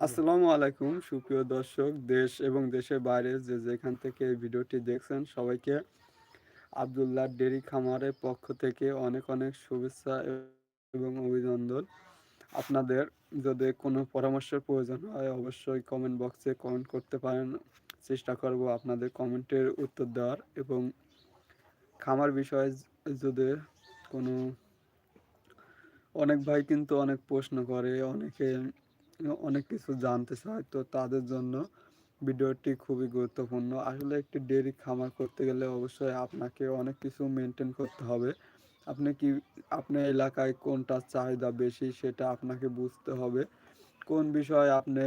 আসসালামু আলাইকুম, সুপ্রিয় দর্শক, দেশ এবং দেশের বাইরে যে যেখান থেকে এই ভিডিওটি দেখছেন সবাইকে আবদুল্লাহ ডেরি খামারের পক্ষ থেকে অনেক অনেক শুভেচ্ছা এবং অভিনন্দন। আপনাদের যদি কোনো পরামর্শের প্রয়োজন হয়, অবশ্যই কমেন্ট বক্সে কমেন্ট করতে পারেন। চেষ্টা করব আপনাদের কমেন্টের উত্তর দেওয়ার এবং খামার বিষয়ে যদি কোনো অনেক ভাই কিন্তু অনেক প্রশ্ন করে, অনেকে অনেক কিছু জানতে চায় তো তাদের জন্য ভিডিওটি খুবই গুরুত্বপূর্ণ। আসলে একটি ডেয়ারি খামার করতে গেলে অবশ্যই আপনাকে অনেক কিছু মেনটেন করতে হবে। আপনি কি, আপনার এলাকায় কোনটা চাহিদা বেশি সেটা আপনাকে বুঝতে হবে। কোন বিষয়ে আপনি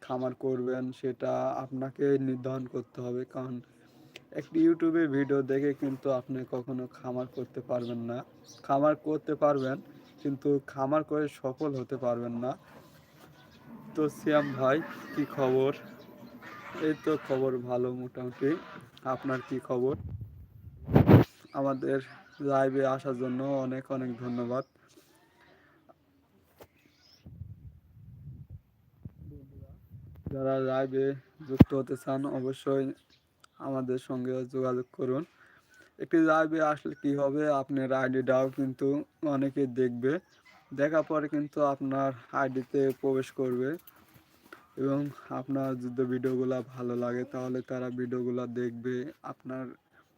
খামার করবেন সেটা আপনাকে নির্ধারণ করতে হবে। কারণ একটি ইউটিউবে ভিডিও দেখে কিন্তু আপনি কখনো খামার করতে পারবেন না। খামার করতে পারবেন, কিন্তু খামার করে সফল হতে পারবেন না। তো সিয়াম ভাই, কি খবর? এই তো খবর ভালো মোটামুটি। আপনার কি খবর? আমাদের লাইভে আসার জন্য অনেক অনেক ধন্যবাদ। যারা লাইভে যুক্ত হতে চান, অবশ্যই আমাদের সঙ্গে যোগাযোগ করুন। একটি লাইভে আসলে কি হবে, আপনার আইডিটাও কিন্তু অনেকে দেখবে। দেখার পরে কিন্তু আপনার আইডিতে প্রবেশ করবে এবং আপনার যদি ভিডিওগুলো ভালো লাগে তাহলে তারা ভিডিওগুলো দেখবে। আপনার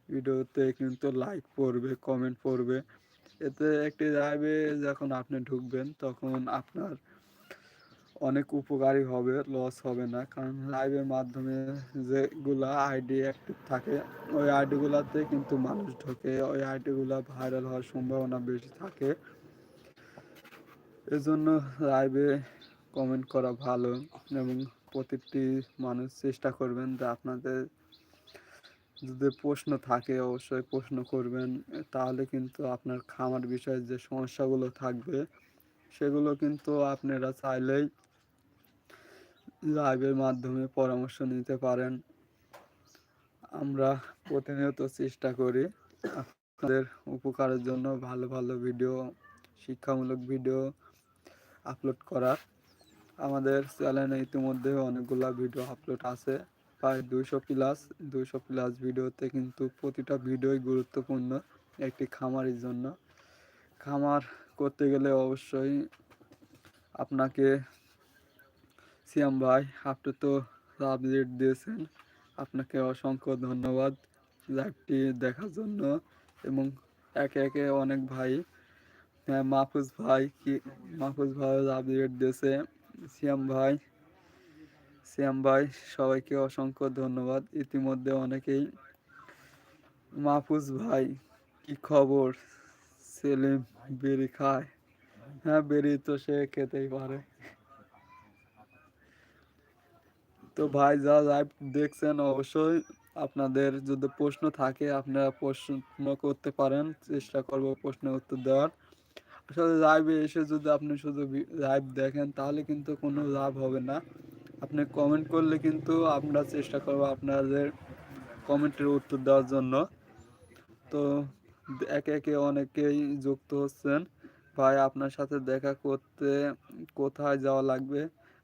ভিডিওতে কিন্তু লাইক পড়বে কমেন্ট পড়বে। এতে একটি লাইভে যখন আপনি ঢুকবেন তখন আপনার অনেক উপকারী হবে লস হবে না। কারণ লাইভের মাধ্যমে যেগুলা আইডি অ্যাক্টিভ থাকে, ওই আইডিগুলাতে কিন্তু মানুষ ঢোকে। ওই আইডিগুলা ভাইরাল হওয়ার সম্ভাবনা বেশি থাকে। এজন্য লাইভে কমেন্ট করা ভালো এবং প্রতিটি মানুষ চেষ্টা করবেন যে আপনাদের যদি প্রশ্ন থাকে অবশ্যই প্রশ্ন করবেন, তাহলে কিন্তু আপনার খামার বিষয়ে যে সমস্যাগুলো থাকবে, সেগুলো কিন্তু আপনারা চাইলেই লাইভের মাধ্যমে পরামর্শ নিতে পারেন। আমরা প্রতিনিয়ত চেষ্টা করি আপনাদের উপকারের জন্য ভালো ভালো ভিডিও শিক্ষামূলক ভিডিও আপলোড করার আমাদের চ্যানেলে ইতিমধ্যে অনেকগুলো ভিডিও আপলোড আছে। প্রায় দুইশো প্লাস দুইশো প্লাস ভিডিওতে কিন্তু প্রতিটা ভিডিওই গুরুত্বপূর্ণ একটি খামারের জন্য। খামার করতে গেলে অবশ্যই আপনাকে সিয়াম ভাই, আপনি তো আপডেট দিয়েছেন। আপনাকে অসংখ্য ধন্যবাদ। লাইভটি দেখার জন্য এবং একে একে অনেক ভাই মাহফুজ ভাই কি মাহফুজ ভাই আপডেট দিয়েছে সিয়াম ভাই সিয়াম ভাই সবাইকে অসংখ্য ধন্যবাদ ইতিমধ্যে অনেকেই মাহফুজ ভাই কি খবর সেলিম বেরি খায় হ্যাঁ বেরি তো সে খেতেই পারে তো ভাই যা লাইভ দেখছেন অবশ্যই আপনাদের যদি প্রশ্ন থাকে আপনারা প্রশ্ন করতে পারেন চেষ্টা করব প্রশ্নের উত্তর দেওয়ার আসলে লাইভে এসে যদি আপনি শুধু লাইভ দেখেন, তাহলে কিন্তু কোনো লাভ হবে না। আপনি কমেন্ট করলে কিন্তু আমরা চেষ্টা করব আপনাদের কমেন্টের উত্তর দেওয়ার জন্য। তো একে একে অনেকেই যুক্ত হচ্ছেন। ভাই, আপনার সাথে দেখা করতে কোথায় যাওয়া লাগবে?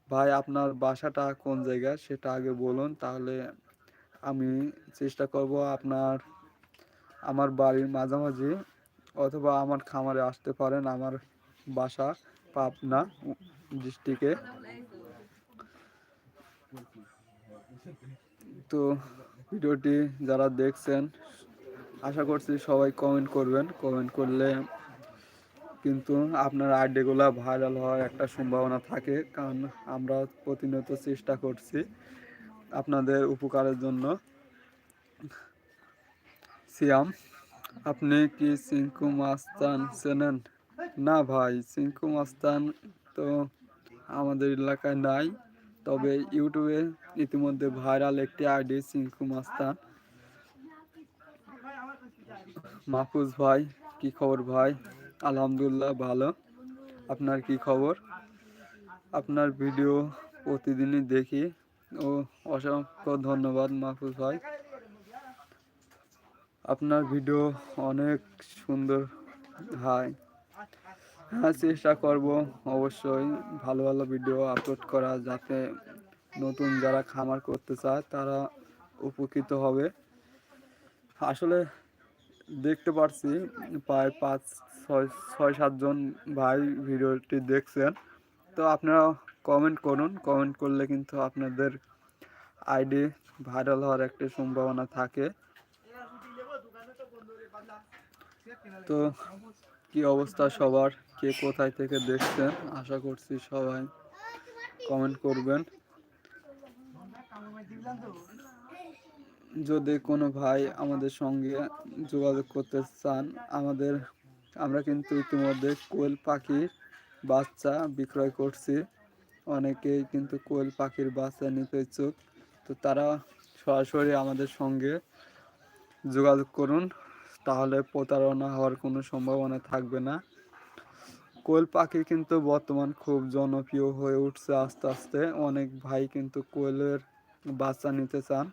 ভাই, আপনার বাসাটা কোন জায়গায় সেটা আগে বলুন, তাহলে আমি চেষ্টা করব আপনার, আমার বাড়ির মাঝামাঝি অথবা আমার খামারে আসতে পারেন, আমার বাসা পাবনা ডিস্ট্রিক্টে। তো ভিডিওটি যারা দেখছেন, আশা করছি সবাই কমেন্ট করবেন। কমেন্ট করলে কিন্তু আপনার আইডিগুলো ভাইরাল হওয়ার একটা সম্ভাবনা থাকে, কারণ আমরা প্রতিনিয়ত চেষ্টা করছি আপনাদের উপকারের জন্য। সিয়াম। আপনি কি সিঙ্কু মাস্তান চেনেন? না ভাই, সিঙ্কু মাস্তান তো আমাদের এলাকায় নাই। তবে ইউটিউবে ইতিমধ্যে ভাইরাল একটি আইডি, সিঙ্কু মাস্তান। মাহফুজ ভাই, কি খবর ভাই? আলহামদুলিল্লাহ ভালো। আপনার কি খবর? আপনার ভিডিও প্রতিদিনই দেখি। ও অসংখ্য ধন্যবাদ মাহফুজ ভাই। আপনার ভিডিও অনেক সুন্দর হয়। হ্যাঁ চেষ্টা করব অবশ্যই ভালো ভালো ভিডিও আপলোড করা যাতে নতুন যারা খামার করতে চায় তারা উপকৃত হবে। আসলে দেখতে পারছি প্রায় পাঁচ, ছয় ছয় সাতজন ভাই ভিডিওটি দেখছেন। তো আপনারা কমেন্ট করুন। কমেন্ট করলে কিন্তু আপনাদের আইডি ভাইরাল হওয়ার একটা সম্ভাবনা থাকে। তো কি অবস্থা সবার? কে কোথায় থেকে দেখছেন? আশা করছি সবাই কমেন্ট করবেন। যদি কোনো ভাই আমাদের সঙ্গে যোগাযোগ করতে চান, আমাদের, আমরা কিন্তু ইতিমধ্যে কোয়েল পাখির বাচ্চা বিক্রয় করছি। অনেকেই কিন্তু কোয়েল পাখির বাচ্চা নিতে ইচ্ছুক। তো তারা সরাসরি আমাদের সঙ্গে যোগাযোগ করুন। তাহলে প্রতারণা হওয়ার কোনো সম্ভাবনা থাকবে না। কোয়েল পাখি কিন্তু বর্তমান খুব জনপ্রিয় হয়ে উঠছে আস্তে আস্তে। অনেক ভাই কিন্তু কোয়েলের বাচ্চা নিতে চান।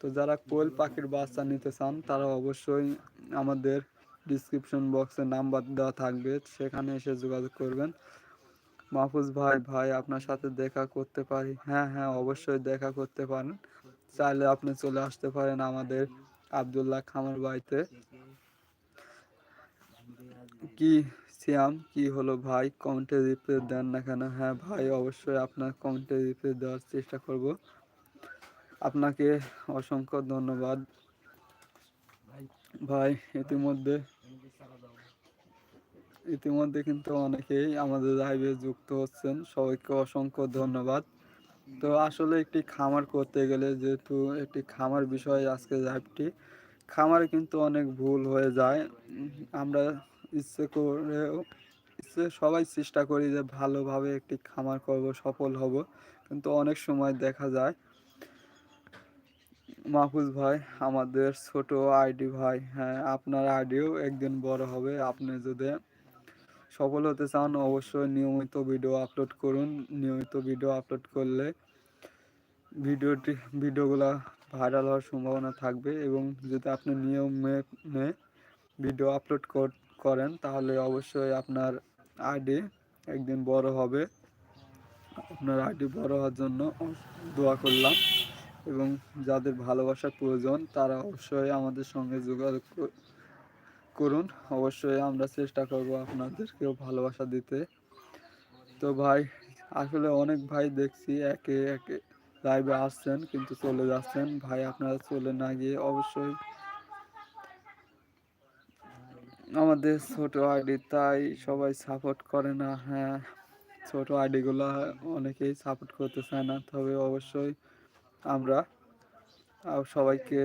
তো যারা কোয়েল পাখির বাচ্চা নিতে চান, তারা অবশ্যই আমাদের ডিসক্রিপশন বক্সে নাম্বার দেওয়া থাকবে। সেখানে এসে যোগাযোগ করবেন। মাহফুজ ভাই ভাই, আপনার সাথে দেখা করতে পারি? হ্যাঁ হ্যাঁ অবশ্যই দেখা করতে পারেন। চাইলে আপনি চলে আসতে পারেন আমাদের আবদুল্লাহ খামার বাড়িতে। কি সিয়াম কি হলো ভাই? কমেন্টে রিপ্লাই দেন না কেন? হ্যাঁ ভাই, অবশ্যই আপনার কমেন্টে রিপ্লাই দেওয়ার চেষ্টা করব। আপনাকে অসংখ্য ধন্যবাদ। ভাই, ইতিমধ্যে ইতিমধ্যে কিন্তু অনেকেই আমাদের লাইভে যুক্ত হচ্ছেন। সবাইকে অসংখ্য ধন্যবাদ। তো আসলে একটি খামার করতে গেলে যেহেতু একটি খামার বিষয় আজকে লাইভটি খামারে কিন্তু অনেক ভুল হয়ে যায়। আমরা ইচ্ছে করেও, ইচ্ছে সবাই চেষ্টা করি যে ভালোভাবে একটি খামার করব, সফল হব। কিন্তু অনেক সময় দেখা যায়, মাহফুজ ভাই, আমাদের ছোট আইডি ভাই হ্যাঁ আপনার আইডিও একদিন বড় হবে। আপনি যদি সফল হতে চান, অবশ্যই নিয়মিত ভিডিও আপলোড করুন। নিয়মিত ভিডিও আপলোড করলে ভিডিওটি, ভিডিওগুলো ভাইরাল হওয়ার সম্ভাবনা থাকবে এবং যদি আপনি নিয়ম নিয়মে ভিডিও আপলোড করেন, তাহলে অবশ্যই আপনার আইডি একদিন বড় হবে। আপনার আইডি বড় হওয়ার জন্য দোয়া করলাম এবং যাদের ভালোবাসার প্রয়োজন, তারা অবশ্যই আমাদের সঙ্গে যোগাযোগ করুন। অবশ্যই আমরা চেষ্টা করব আপনাদেরকেও ভালোবাসা দিতে। তো ভাই, আসলে অনেক ভাই দেখছি একে একে লাইভে আসছেন, কিন্তু চলে যাচ্ছেন। ভাই, আপনারা চলে না গিয়ে অবশ্যই আমাদের ছোট আইডি, তাই সবাই সাপোর্ট করে না। হ্যাঁ ছোট আইডিগুলো অনেকেই সাপোর্ট করতে চায় না, তবে অবশ্যই আমরা সবাইকে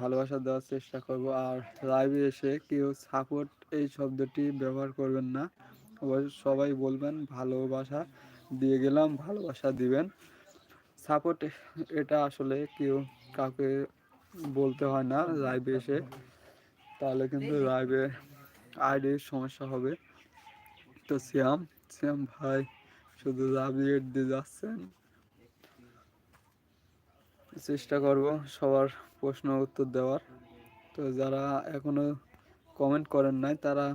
ভালোবাসা দেওয়ার চেষ্টা করব। আর লাইভে এসে কেউ সাপোর্ট এই শব্দটি ব্যবহার করবেন না। সবাই বলবেন, ভালোবাসা দিয়ে গেলাম, ভালোবাসা দিবেন। সাপোর্ট এটা আসলে কেউ কাউকে বলতে হয় না লাইভে এসে। তাহলে কিন্তু লাইভে আইডির সমস্যা হবে। তো শ্যাম শ্যাম ভাই, শুধু লাভ দিয়ে যাচ্ছেন। চেষ্টা করব সবার প্রশ্ন উত্তর দেওয়ার। তো যারা এখনও কমেন্ট করেন নাই, তারা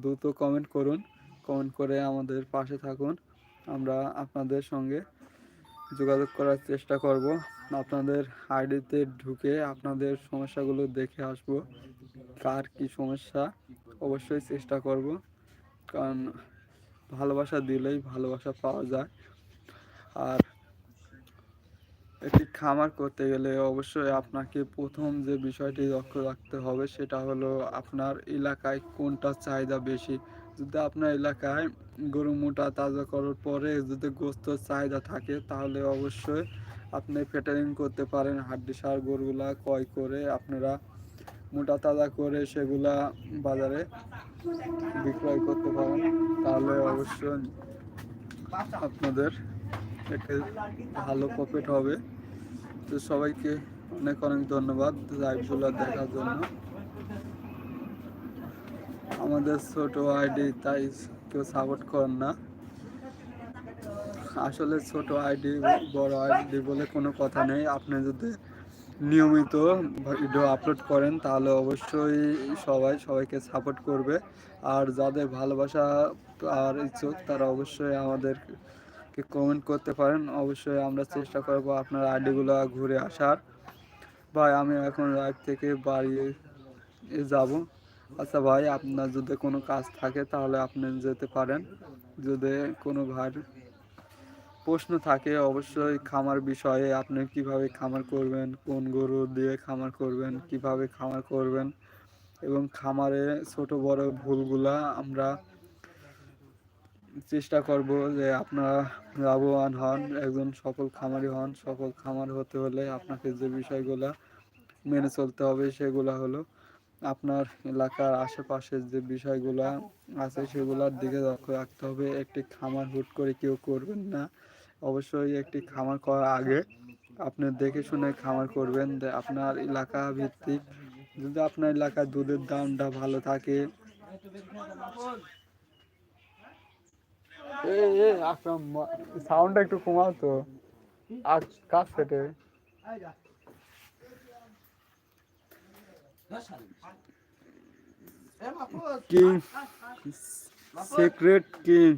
দ্রুত কমেন্ট করুন। কমেন্ট করে আমাদের পাশে থাকুন। আমরা আপনাদের সঙ্গে যোগাযোগ করার চেষ্টা করব। আপনাদের আইডিতে ঢুকে আপনাদের সমস্যাগুলো দেখে আসব। কার কি সমস্যা, অবশ্যই চেষ্টা করব। কারণ ভালোবাসা দিলেই ভালোবাসা পাওয়া যায়। আর একটি খামার করতে গেলে অবশ্যই আপনাকে প্রথম যে বিষয়টি লক্ষ্য রাখতে হবে সেটা হলো আপনার এলাকায় কোনটা চাহিদা বেশি। যদি আপনার এলাকায় গরু মোটা তাজা করার পরে যদি গোস্ত চাহিদা থাকে, তাহলে অবশ্যই আপনি ফেটারিং করতে পারেন। হাড্ডি সার গরুগুলা ক্রয় করে আপনারা মোটা তাজা করে সেগুলা বাজারে বিক্রয় করতে পারেন। তাহলে অবশ্যই আপনাদের একটি ভালো প্রফিট হবে। তো সবাইকে অনেক অনেক ধন্যবাদ। লাইভগুলো দেখার জন্য। আমাদের ছোট আইডি, তাই কেউ সাপোর্ট করেন না। আসলে ছোট আইডি, বড় আইডি বলে কোনো কথা নেই। আপনি যদি নিয়মিত ভিডিও আপলোড করেন, তাহলে অবশ্যই সবাই সবাইকে সাপোর্ট করবে। আর যাদের ভালোবাসা আর ইচ্ছুক তারা অবশ্যই আমাদেরকে কমেন্ট করতে পারেন। অবশ্যই আমরা চেষ্টা করব আপনার আইডিগুলো ঘুরে আসার। ভাই, আমি এখন রাত থেকে বাড়ি যাব। আচ্ছা ভাই, আপনার যদি কোনো কাজ থাকে তাহলে আপনি যেতে পারেন। যদি কোনো ভাই প্রশ্ন থাকে, অবশ্যই খামার বিষয়ে আপনি কীভাবে খামার করবেন, কোন গরু দিয়ে খামার করবেন, কীভাবে খামার করবেন এবং খামারে ছোট বড় ভুলগুলা আমরা চেষ্টা করব যে আপনারা লাভবান হন, একজন সফল খামারি হন। সফল খামার হতে হলে আপনাকে যে বিষয়গুলা মেনে চলতে হবে সেগুলা হলো আপনার এলাকার আশেপাশের যে বিষয়গুলা আছে সেগুলোর দিকে লক্ষ্য রাখতে হবে। একটি খামার হুট করে কেউ করবেন না। অবশ্যই একটি খামার করার আগে আপনি দেখে শুনে খামার করবেন আপনার এলাকা ভিত্তিক। যদি আপনার এলাকায় দুধের দামটা ভালো থাকে। সাউন্ডটা একটু কমাও তো। কাজ ফেটে কিং সিক্রেট কিং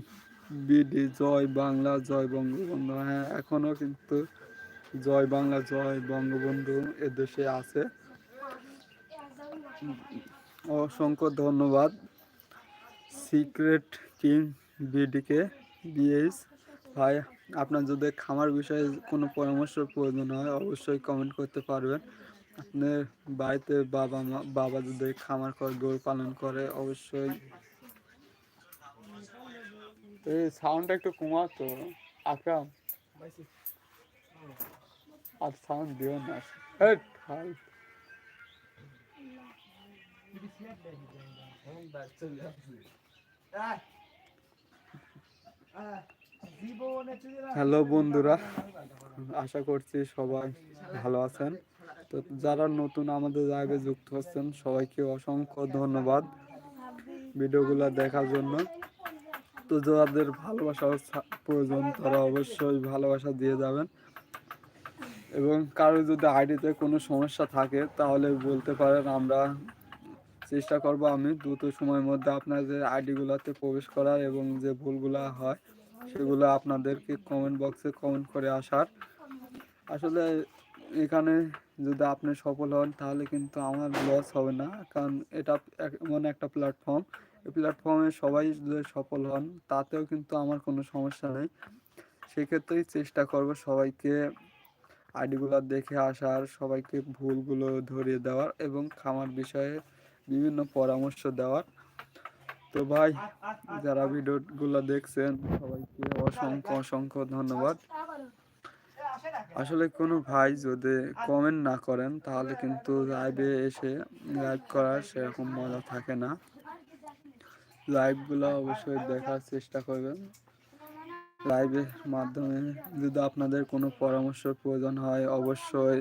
বিডি, জয় বাংলা, জয় বঙ্গবন্ধু। হ্যাঁ এখনও কিন্তু জয় বাংলা, জয় বঙ্গবন্ধু এদেশে আছে। অসংখ্য ধন্যবাদ। সিক্রেট কিং বিডিকে বিএস। ভাই, আপনার যদি খামার বিষয়ে কোনো পরামর্শ প্রয়োজন হয়, অবশ্যই কমেন্ট করতে পারবেন। আপনার বাড়িতে বাবা মা বাবা যদি খামার করে, গরু পালন করে, অবশ্যই। এই সাউন্ডটা একটু কমাতো আকরাম আর সাউন্ড দিও না। হাই হ্যালো বন্ধুরা। আশা করছি সবাই ভালো আছেন। তো যারা নতুন আমাদের লাইভে যুক্ত হচ্ছেন, সবাইকে অসংখ্য ধন্যবাদ ভিডিওগুলো দেখার জন্য। তো যাদের ভালোবাসা প্রয়োজন, তারা অবশ্যই ভালোবাসা দিয়ে যাবেন। এবং কারও যদি আইডিতে কোনো সমস্যা থাকে, তাহলে বলতে পারেন, আমরা চেষ্টা করব আমি দ্রুত সময়ের মধ্যে আপনাদের আইডিগুলোতে প্রবেশ করার এবং যে ভুলগুলো হয়, সেগুলো আপনাদেরকে কমেন্ট বক্সে কমেন্ট করে আসার। আসলে এখানে যদি আপনি সফল হন, তাহলে কিন্তু আমার লস হবে না। কারণ এটা এমন একটা প্ল্যাটফর্ম এই প্ল্যাটফর্মে সবাই যদি সফল হন, তাতেও কিন্তু আমার কোনো সমস্যা নেই। সেক্ষেত্রেই চেষ্টা করব সবাইকে আইডিগুলো দেখে আসার, সবাইকে ভুলগুলো ধরিয়ে দেওয়ার এবং খামার বিষয়ে বিভিন্ন পরামর্শ দেওয়ার। তো ভাই, যারা ভিডিওগুলো দেখছেন, সবাইকে অসংখ্য অসংখ্য ধন্যবাদ। আসলে কোনো ভাই যদি কমেন্ট না করেন, তাহলে কিন্তু লাইভে এসে লাইভ করার সেরকম মজা থাকে না। লাইভগুলো অবশ্যই দেখার চেষ্টা করবেন। লাইভের মাধ্যমে যদি আপনাদের কোনো পরামর্শ প্রয়োজন হয়, অবশ্যই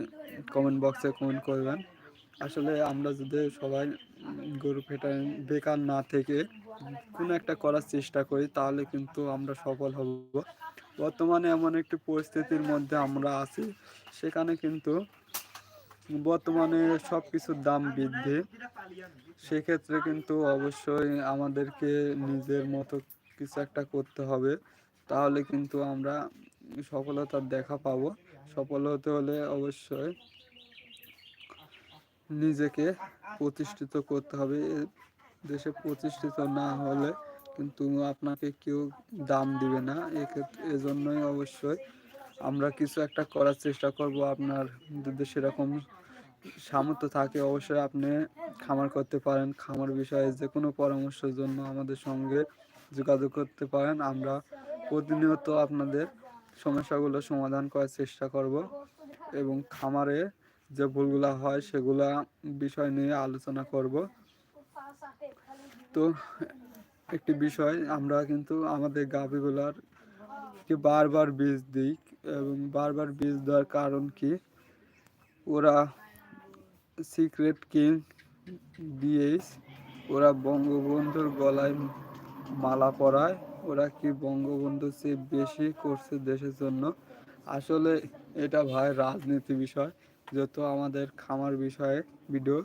কমেন্ট বক্সে কমেন্ট করবেন। আসলে আমরা যদি সবাই গরু ফেটা বেকার না থেকে কোনো একটা করার চেষ্টা করি, তাহলে কিন্তু আমরা সফল হব। বর্তমানে এমন একটি পরিস্থিতির মধ্যে আমরা আছি। সেখানে কিন্তু বর্তমানে সব কিছুর দাম বৃদ্ধি। সেক্ষেত্রে কিন্তু অবশ্যই আমাদেরকে নিজের মতো কিছু একটা করতে হবে। তাহলে কিন্তু আমরা সফলতার দেখা পাবো। সফল হতে হলে অবশ্যই নিজেকে প্রতিষ্ঠিত করতে হবে। দেশে প্রতিষ্ঠিত না হলে কিন্তু আপনাকে কেউ দাম দিবে না। এক্ষেত্রে এজন্যই অবশ্যই আমরা কিছু একটা করার চেষ্টা করব। আপনার যদি সেরকম সামর্থ্য থাকে অবশ্যই আপনি খামার করতে পারেন। খামার বিষয়ে যে কোনো পরামর্শের জন্য আমাদের সঙ্গে যোগাযোগ করতে পারেন। আমরা প্রতিনিয়ত আপনাদের সমস্যাগুলো সমাধান করার চেষ্টা করব এবং খামারে যে ভুলগুলো হয় সেগুলা বিষয় নিয়ে আলোচনা করব। তো একটি বিষয়, আমরা কিন্তু আমাদের গাভিগুলার কে বারবার বীজ দিই এবং বারবার বীজ দেওয়ার কারণ কি? ওরা সিক্রেট কিং বিএস ওরা বঙ্গবন্ধুর গলায় মালা পরায়, ওরা কি বঙ্গবন্ধু চেয়ে বেশি করছে দেশের জন্য? আসলে এটা ভাই রাজনীতি বিষয়, যেহেতু আমাদের খামার বিষয়ে ভিডিও,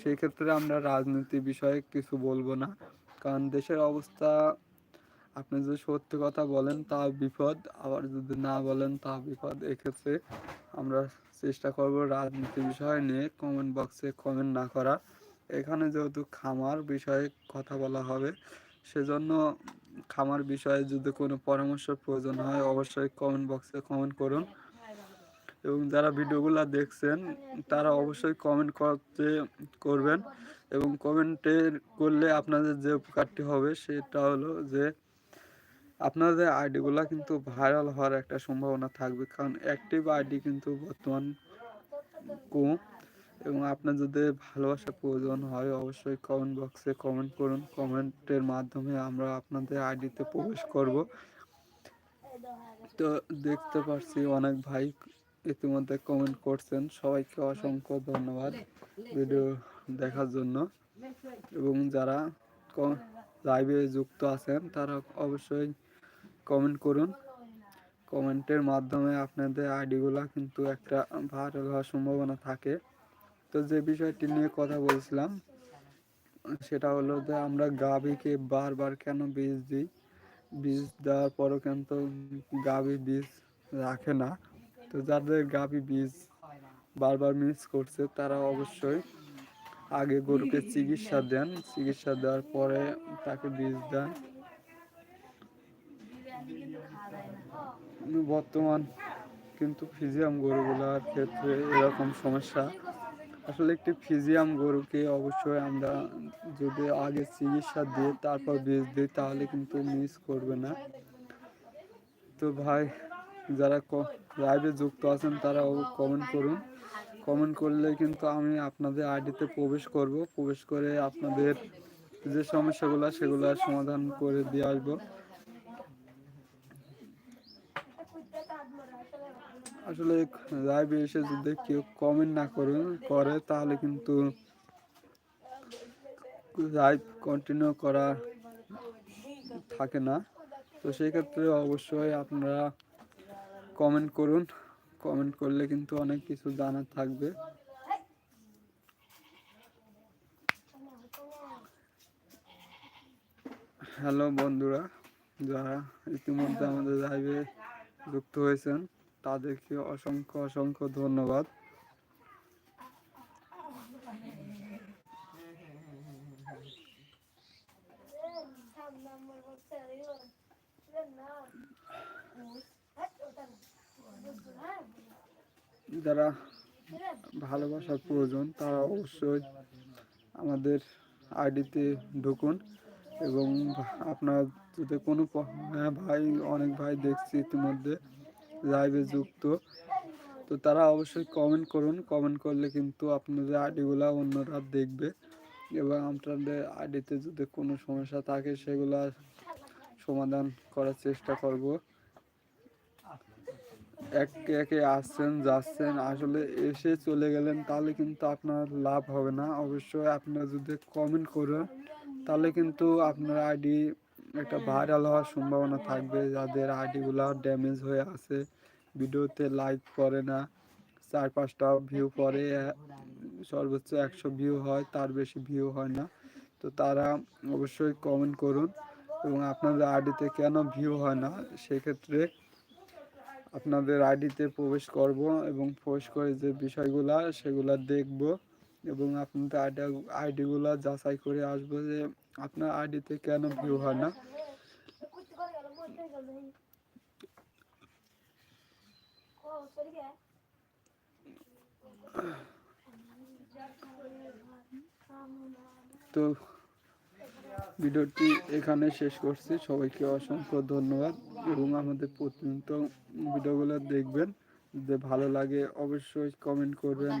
সেক্ষেত্রে আমরা রাজনীতি বিষয়ে কিছু বলব না। কারণ দেশের অবস্থা, আপনি যদি সত্যি কথা বলেন তা বিপদ, আবার যদি না বলেন তা বিপদ। এক্ষেত্রে আমরা চেষ্টা করব রাজনীতি বিষয় নিয়ে কমেন্ট বক্সে কমেন্ট না করা। এখানে যেহেতু খামার বিষয়ে কথা বলা হবে, সেজন্য খামার বিষয়ে যদি কোনো পরামর্শ প্রয়োজন হয়, অবশ্যই কমেন্ট বক্সে কমেন্ট করুন। এবং যারা ভিডিওগুলো দেখছেন, তারা অবশ্যই কমেন্ট করতে করবেন এবং কমেন্টের করলে আপনাদের যে উপকারটি হবে সেটা হলো যে আপনাদের আইডিগুলো কিন্তু ভাইরাল হওয়ার একটা সম্ভাবনা থাকবে। কারণ অ্যাক্টিভ আইডি কিন্তু বর্তমান কম এবং আপনার যদি ভালোবাসা প্রয়োজন হয়, অবশ্যই কমেন্ট বক্সে কমেন্ট করুন। কমেন্টের মাধ্যমে আমরা আপনাদের আইডিতে প্রবেশ করব। তো দেখতে পাচ্ছি অনেক ভাই ইতিমধ্যে কমেন্ট করছেন। সবাইকে অসংখ্য ধন্যবাদ ভিডিও দেখার জন্য। এবং যারা লাইভে যুক্ত আছেন, তারা অবশ্যই কমেন্ট করুন। কমেন্টের মাধ্যমে আপনাদের আইডিগুলো কিন্তু একটা ভাইরাল হওয়ার সম্ভাবনা থাকে। তো যে বিষয়টি নিয়ে কথা বলছিলাম, সেটা হলো যে আমরা গাভীকে বারবার কেন বীজ দিই? বীজ দেওয়ার পরও কিন্তু গাভী বীজ রাখে না। তো যাদের গাভী বীজ বারবার মিস করছে, তারা অবশ্যই আগে গরুকে চিকিৎসা দেন। চিকিৎসা দেওয়ার পরে তাকে বীজ দেন। বর্তমান কিন্তু ফিজিয়াম গরুগুলার ক্ষেত্রে এরকম সমস্যা। আসলে একটি ফিজিয়াম গরুকে অবশ্যই আমরা যদি আগে চিকিৎসা দিয়ে তারপর বীজ দিই, তাহলে কিন্তু মিস করবে না। তো ভাই যারা লাইভে যুক্ত আছেন, তারা কমেন্ট করুন। কমেন্ট করলে কিন্তু আমি আপনাদের আইডিতে প্রবেশ করব। প্রবেশ করে আপনাদের যে সমস্যাগুলো সেগুলোর সমাধান করে দিয়ে আসব। আসলে লাইভে এসে যদি কেউ কমেন্ট না করুন করে, তাহলে কিন্তু লাইভ কন্টিনিউ করা থাকে না। তো সেই ক্ষেত্রে অবশ্যই আপনারা কমেন্ট করুন কমেন্ট করলে কিন্তু অনেক কিছু জানার থাকবে হ্যালো বন্ধুরা যারা ইতিমধ্যে আমাদের লাইভে যুক্ত হয়েছেন তাদেরকে অসংখ্য অসংখ্য ধন্যবাদ যারা ভালোবাসার প্রয়োজন, তারা অবশ্যই আমাদের আইডিতে ঢুকুন এবং আপনার যদি কোনো হ্যাঁ ভাই, অনেক ভাই দেখছি ইতিমধ্যে লাইভে যুক্ত, তো তারা অবশ্যই কমেন্ট করুন। কমেন্ট করলে কিন্তু আপনাদের আইডিগুলো অন্যরা দেখবে এবং আপনাদের আইডিতে যদি কোনো সমস্যা থাকে, সেগুলা সমাধান করার চেষ্টা করব। একে একে আসছেন, যাচ্ছেন, আসলে এসে চলে গেলেন, তাহলে কিন্তু আপনার লাভ হবে না। অবশ্যই আপনারা যদি কমেন্ট করেন, তাহলে কিন্তু আপনার আইডি একটা ভাইরাল হওয়ার সম্ভাবনা থাকবে। যাদের আইডিগুলো ড্যামেজ হয়ে আছে, ভিডিওতে লাইক করে না, চার পাঁচটা ভিউ পরে সর্বোচ্চ একশো ভিউ হয়, তার বেশি ভিউ হয় না। তো তারা অবশ্যই কমেন্ট করুন। এবং আপনাদের আইডিতে কেন ভিউ হয় না, সেক্ষেত্রে আপনাদের আইডিতে প্রবেশ করব এবং প্রবেশ করে যে বিষয়গুলা, সেগুলা দেখব এবং আপনাদের আইডি, আইডিগুলো যাচাই করে আসব যে আপনার আইডিতে কেন ভিউ হয় না। তো ভিডিওটি এখানে শেষ করছি। সবাইকে অসংখ্য ধন্যবাদ এবং আমাদের প্রতিনিয়ত ভিডিওগুলো দেখবেন। যদি ভালো লাগে অবশ্যই কমেন্ট করবেন।